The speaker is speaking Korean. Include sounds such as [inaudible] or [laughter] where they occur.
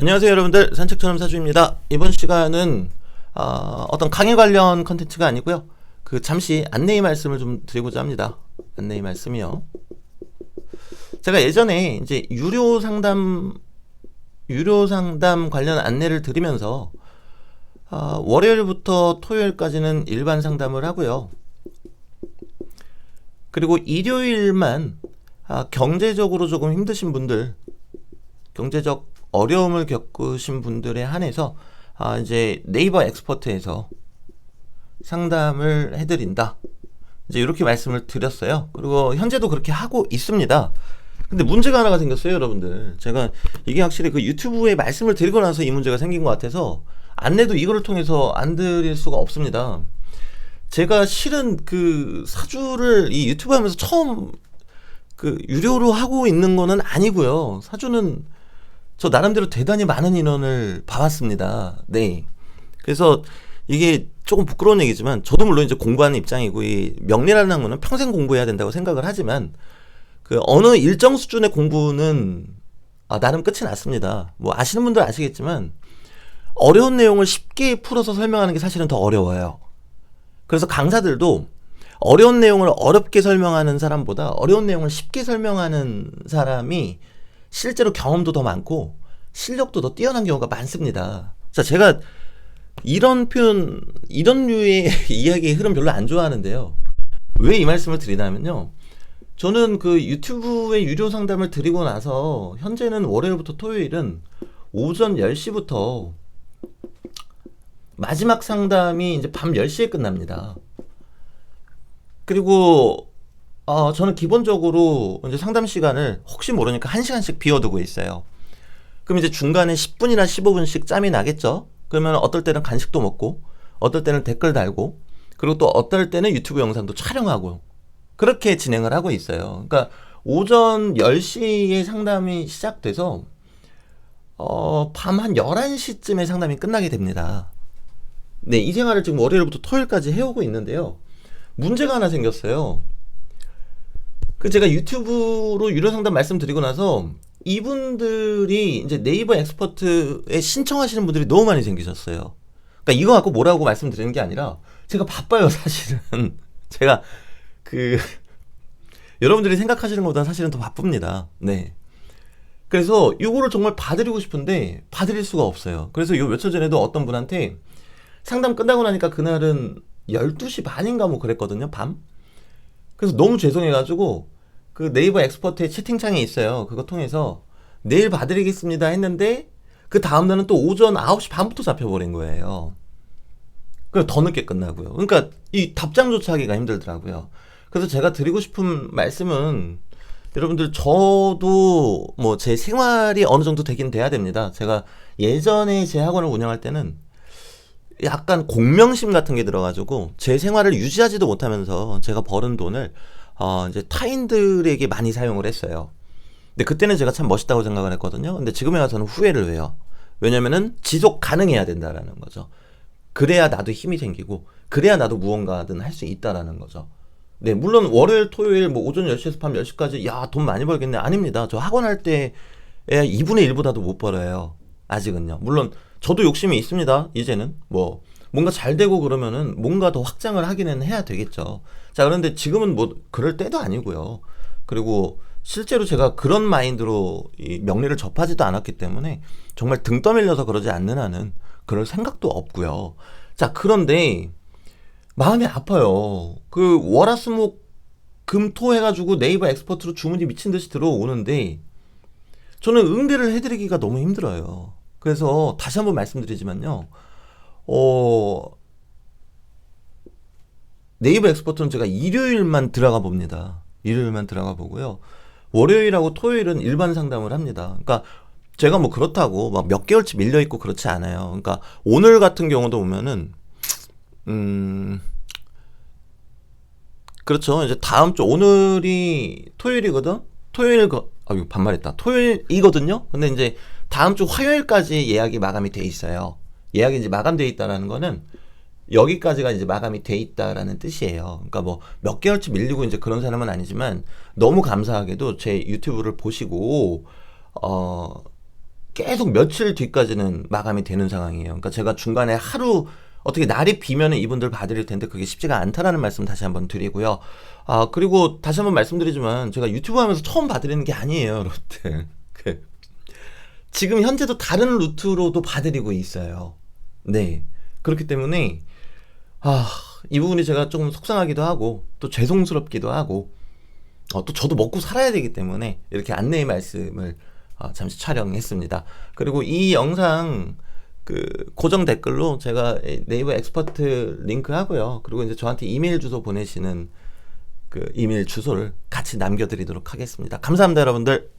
안녕하세요 여러분들. 산책처럼 사주입니다. 이번 시간은 어, 어떤 강의 관련 컨텐츠가 아니고요. 그 잠시 안내의 말씀을 좀 드리고자 합니다. 안내의 말씀이요. 제가 예전에 이제 유료 상담 유료 상담 관련 안내를 드리면서 어, 월요일부터 토요일까지는 일반 상담을 하고요. 그리고 일요일만 아, 경제적으로 조금 힘드신 분들 경제적 어려움을 겪으신 분들에 한해서 아, 이제 네이버 엑스퍼트에서 상담을 해드린다. 이제 이렇게 말씀을 드렸어요. 그리고 현재도 그렇게 하고 있습니다. 근데 문제가 하나가 생겼어요, 여러분들. 제가 이게 확실히 그 유튜브에 말씀을 드리고 나서 이 문제가 생긴 것 같아서 안내도 이거를 통해서 안 드릴 수가 없습니다. 제가 실은 그 사주를 이 유튜브 하면서 처음 그 유료로 하고 있는 거는 아니고요. 사주는 저 나름대로 대단히 많은 인원을 봐왔습니다. 네. 그래서 이게 조금 부끄러운 얘기지만 저도 물론 이제 공부하는 입장이고 이 명리라는 학문은 평생 공부해야 된다고 생각을 하지만 그 어느 일정 수준의 공부는 아, 나름 끝이 났습니다. 뭐 아시는 분들 아시겠지만 어려운 내용을 쉽게 풀어서 설명하는 게 사실은 더 어려워요. 그래서 강사들도 어려운 내용을 어렵게 설명하는 사람보다 어려운 내용을 쉽게 설명하는 사람이 실제로 경험도 더 많고 실력도 더 뛰어난 경우가 많습니다. 자, 제가 이런 표현, 이런 류의 [laughs] 이야기의 흐름 별로 안 좋아하는데요. 왜 이 말씀을 드리냐면요. 저는 그 유튜브의 유료 상담을 드리고 나서 현재는 월요일부터 토요일은 오전 10시부터 마지막 상담이 이제 밤 10시에 끝납니다. 그리고 어, 저는 기본적으로 이제 상담 시간을 혹시 모르니까 1시간씩 비워두고 있어요. 그럼 이제 중간에 10분이나 15분씩 짬이 나겠죠? 그러면 어떨 때는 간식도 먹고, 어떨 때는 댓글 달고, 그리고 또 어떨 때는 유튜브 영상도 촬영하고, 그렇게 진행을 하고 있어요. 그러니까 오전 10시에 상담이 시작돼서, 어, 밤 한 11시쯤에 상담이 끝나게 됩니다. 네, 이 생활을 지금 월요일부터 토요일까지 해오고 있는데요. 문제가 하나 생겼어요. 그 제가 유튜브로 유료 상담 말씀드리고 나서 이분들이 이제 네이버 엑스퍼트에 신청하시는 분들이 너무 많이 생기셨어요. 그러니까 이거 갖고 뭐라고 말씀드리는 게 아니라 제가 바빠요, 사실은. [laughs] 제가 그 [laughs] 여러분들이 생각하시는 것보다 사실은 더 바쁩니다. 네. 그래서 이거를 정말 봐드리고 싶은데 봐드릴 수가 없어요. 그래서 요 며칠 전에도 어떤 분한테 상담 끝나고 나니까 그날은 12시 반인가 뭐 그랬거든요, 밤. 그래서 너무 죄송해가지고 그 네이버 엑스퍼트의 채팅창에 있어요. 그거 통해서 내일 봐드리겠습니다 했는데 그 다음날은 또 오전 9시 반부터 잡혀버린 거예요. 그래서 더 늦게 끝나고요. 그러니까 이 답장조차 하기가 힘들더라고요. 그래서 제가 드리고 싶은 말씀은 여러분들 저도 뭐 제 생활이 어느 정도 되긴 돼야 됩니다. 제가 예전에 제 학원을 운영할 때는 약간 공명심 같은 게 들어가지고 제 생활을 유지하지도 못하면서 제가 버는 돈을 어 이제 타인들에게 많이 사용을 했어요. 근데 그때는 제가 참 멋있다고 생각을 했거든요. 근데 지금에 와서는 후회를 해요. 왜냐면은 지속 가능해야 된다라는 거죠. 그래야 나도 힘이 생기고 그래야 나도 무언가든 할 수 있다라는 거죠. 네, 물론 월요일, 토요일 뭐 오전 10시에서 밤 10시까지 야, 돈 많이 벌겠네. 아닙니다. 저 학원 할 때에 2분의 1보다도 못 벌어요. 아직은요. 물론 저도 욕심이 있습니다. 이제는 뭐 뭔가 잘 되고 그러면은 뭔가 더 확장을 하기는 해야 되겠죠. 자, 그런데 지금은 뭐 그럴 때도 아니고요. 그리고 실제로 제가 그런 마인드로 이 명리를 접하지도 않았기 때문에 정말 등 떠밀려서 그러지 않는 한은 그럴 생각도 없고요. 자, 그런데 마음이 아파요. 그 월화수목 금토 해가지고 네이버 엑스퍼트로 주문이 미친 듯이 들어오는데 저는 응대를 해드리기가 너무 힘들어요. 그래서 다시 한번 말씀드리지만요. 어, 네이버 엑스퍼트는 제가 일요일만 들어가 봅니다. 일요일만 들어가 보고요. 월요일하고 토요일은 일반 상담을 합니다. 그러니까 제가 뭐 그렇다고 막 몇 개월치 밀려 있고 그렇지 않아요. 그러니까 오늘 같은 경우도 보면은 음 그렇죠. 이제 다음 주 오늘이 토요일이거든. 토요일 거 아유 반말했다. 토요일이거든요. 근데 이제 다음 주 화요일까지 예약이 마감이 돼 있어요. 예약이 이제 마감돼 있다라는 거는 여기까지가 이제 마감이 돼 있다라는 뜻이에요. 그러니까 뭐 몇 개월치 밀리고 이제 그런 사람은 아니지만 너무 감사하게도 제 유튜브를 보시고 어 계속 며칠 뒤까지는 마감이 되는 상황이에요. 그러니까 제가 중간에 하루 어떻게 날이 비면은 이분들 봐드릴 텐데 그게 쉽지가 않다라는 말씀 다시 한번 드리고요. 아 그리고 다시 한번 말씀드리지만 제가 유튜브 하면서 처음 봐드리는 게 아니에요, 여러분들. 그 지금 현재도 다른 루트로도 봐드리고 있어요. 네 그렇기 때문에 아 이 부분이 제가 조금 속상하기도 하고 또 죄송스럽기도 하고 어, 또 저도 먹고 살아야 되기 때문에 이렇게 안내의 말씀을 어, 잠시 촬영했습니다. 그리고 이 영상 그 고정 댓글로 제가 네이버 엑스퍼트 링크 하고요. 그리고 이제 저한테 이메일 주소 보내시는 그 이메일 주소를 같이 남겨드리도록 하겠습니다. 감사합니다, 여러분들.